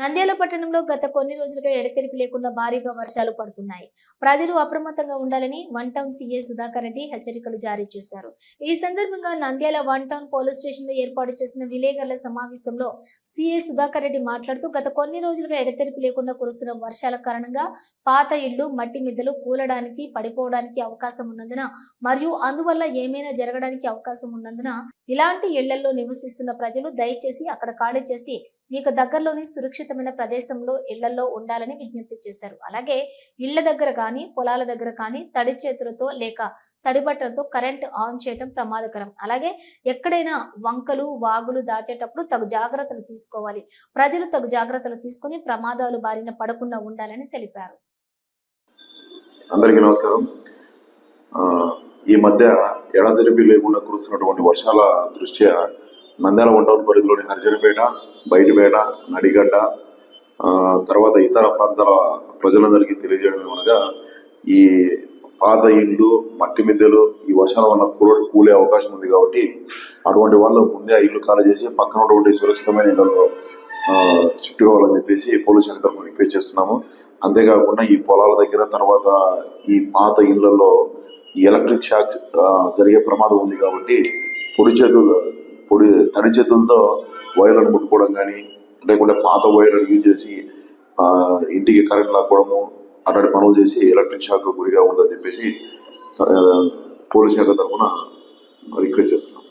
నంద్యాల పట్టణంలో గత కొన్ని రోజులుగా ఎడతెరిపి లేకుండా భారీగా వర్షాలు పడుతున్నాయి. ప్రజలు అప్రమత్తంగా ఉండాలని one town CA Sudhakar Reddy హెచ్చరికలు జారీ చేశారు. ఈ సందర్భంగా నంద్యాల వన్ టౌన్ పోలీస్ స్టేషన్లో ఏర్పాటు చేసిన విలేకరుల సమావేశంలో సీఏ సుధాకర్ రెడ్డి మాట్లాడుతూ గత కొన్ని రోజులుగా ఎడతెరిపి లేకుండా కురుస్తున్న వర్షాల కారణంగా పాత ఇళ్ళు మట్టి మిద్దలు కూలడానికి పడిపోవడానికి అవకాశం ఉన్నందున మరియు అందువల్ల ఏమైనా జరగడానికి అవకాశం ఉన్నందున ఇలాంటి ఇళ్ళలో నివసిస్తున్న ప్రజలు దయచేసి అక్కడ ఖాళీ చేసి మీకు దగ్గరలోని సురక్షితమైన ప్రదేశంలో ఇళ్ళలో ఉండాలని విజ్ఞప్తి చేశారు. అలాగే ఇళ్ళ దగ్గర కానీ పొలాల దగ్గర కానీ తడి చేతులతో లేక తడి బట్టలతో కరెంట్ ఆన్ చేయడం ప్రమాదకరం. అలాగే ఎక్కడైనా వంకలు వాగులు దాటేటప్పుడు తగు జాగ్రత్తలు తీసుకోవాలి. ప్రజలు తగు జాగ్రత్తలు తీసుకుని ప్రమాదాలు బారిన పడకుండా ఉండాలని తెలిపారు. అందరికీ నమస్కారం. ఈ మధ్య ఎడతెరిపి లేకుండా కురుస్తున్నటువంటి వర్షాల దృష్ట్యా నంద్యాల వంటౌన్ పరిధిలోని హరిజనపేట బయటపేట నడిగడ్డ తర్వాత ఇతర ప్రాంతాల ప్రజలందరికీ తెలియజేయడం ఈ పాత ఇండ్లు మట్టి మిద్దెలు ఈ వర్షాల వల్ల కూలడు కూలే అవకాశం ఉంది కాబట్టి అటువంటి వాళ్ళు ముందే ఆ ఇల్లు ఖాళీ చేసి పక్కన ఉన్నటువంటి సురక్షితమైన ఇళ్ళలో షిఫ్ట్ కావాలని చెప్పేసి పోలీస్ శాఖ తరఫున రిక్వెస్ట్ చేస్తున్నాము. అంతేకాకుండా ఈ పొలాల దగ్గర తర్వాత ఈ పాత ఇళ్ళలో ఈ ఎలక్ట్రిక్ షాక్స్ జరిగే ప్రమాదం ఉంది కాబట్టి పొడి చేతులు పొడి తడి చేతులతో వైర్లను ముట్టుకోవడం కానీ లేకుంటే పాత వైర్లను యూజ్ చేసి ఆ, ఇంటికి కరెంట్ లాక్కోవడము అట్లాంటి పనులు చేసి ఎలక్ట్రిక్ షాక్ గురిగా ఉందని చెప్పేసి పోలీస్ శాఖ తరఫున రిక్వెస్ట్ చేస్తున్నాం.